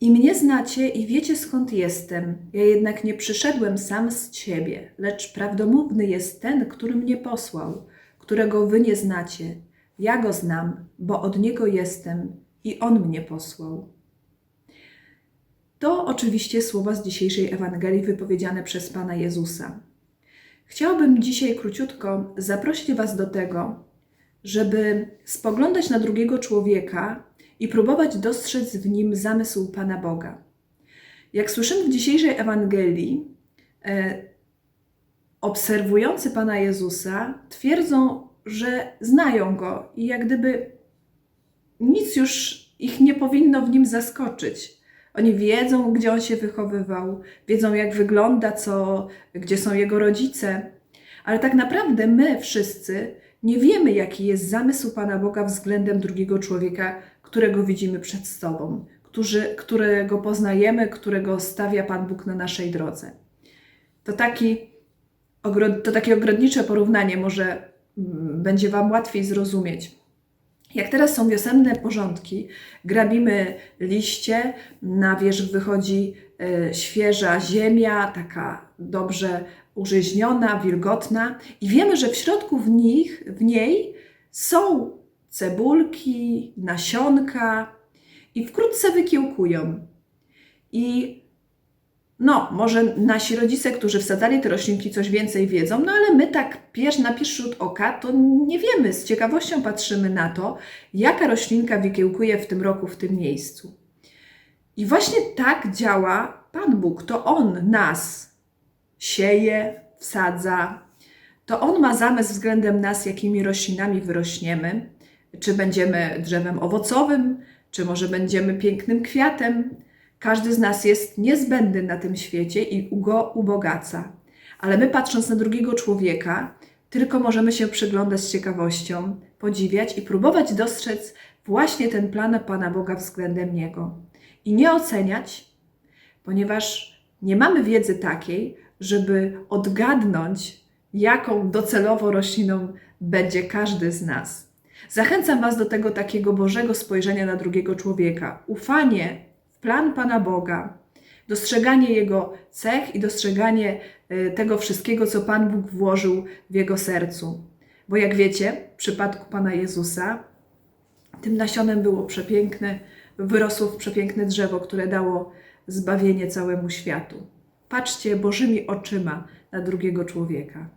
I mnie znacie i wiecie skąd jestem. Ja jednak nie przyszedłem sam z siebie, lecz prawdomówny jest ten, który mnie posłał, którego wy nie znacie. Ja go znam, bo od niego jestem i on mnie posłał. To oczywiście słowa z dzisiejszej Ewangelii wypowiedziane przez Pana Jezusa. Chciałabym dzisiaj króciutko zaprosić Was do tego, żeby spoglądać na drugiego człowieka i próbować dostrzec w nim zamysł Pana Boga. Jak słyszymy w dzisiejszej Ewangelii, e, obserwujący Pana Jezusa twierdzą, że znają go i jak gdyby nic już ich nie powinno w nim zaskoczyć. Oni wiedzą, gdzie on się wychowywał, wiedzą, jak wygląda, co, gdzie są jego rodzice, ale tak naprawdę my wszyscy nie wiemy, jaki jest zamysł Pana Boga względem drugiego człowieka, którego widzimy przed sobą, którzy, którego poznajemy, którego stawia Pan Bóg na naszej drodze. To, taki, to takie ogrodnicze porównanie może mm, będzie Wam łatwiej zrozumieć. Jak teraz są wiosenne porządki, grabimy liście, na wierzch wychodzi e, świeża ziemia, taka dobrze użyźniona, wilgotna, i wiemy, że w środku w nich, w niej są cebulki, nasionka i wkrótce wykiełkują. I no, może nasi rodzice, którzy wsadzali te roślinki, coś więcej wiedzą, no ale my tak pier- na pierwszy rzut oka to nie wiemy. Z ciekawością patrzymy na to, jaka roślinka wykiełkuje w tym roku w tym miejscu. I właśnie tak działa Pan Bóg. To On nas sieje, wsadza. To On ma zamysł względem nas, jakimi roślinami wyrośniemy. Czy będziemy drzewem owocowym, czy może będziemy pięknym kwiatem. Każdy z nas jest niezbędny na tym świecie i go ubogaca. Ale my, patrząc na drugiego człowieka, tylko możemy się przyglądać z ciekawością, podziwiać i próbować dostrzec właśnie ten plan Pana Boga względem niego. I nie oceniać, ponieważ nie mamy wiedzy takiej, żeby odgadnąć, jaką docelowo rośliną będzie każdy z nas. Zachęcam Was do tego takiego Bożego spojrzenia na drugiego człowieka. Ufanie plan Pana Boga, dostrzeganie Jego cech i dostrzeganie e, tego wszystkiego, co Pan Bóg włożył w Jego sercu. Bo jak wiecie, w przypadku Pana Jezusa, tym nasionem było przepiękne, wyrosło w przepiękne drzewo, które dało zbawienie całemu światu. Patrzcie Bożymi oczyma na drugiego człowieka.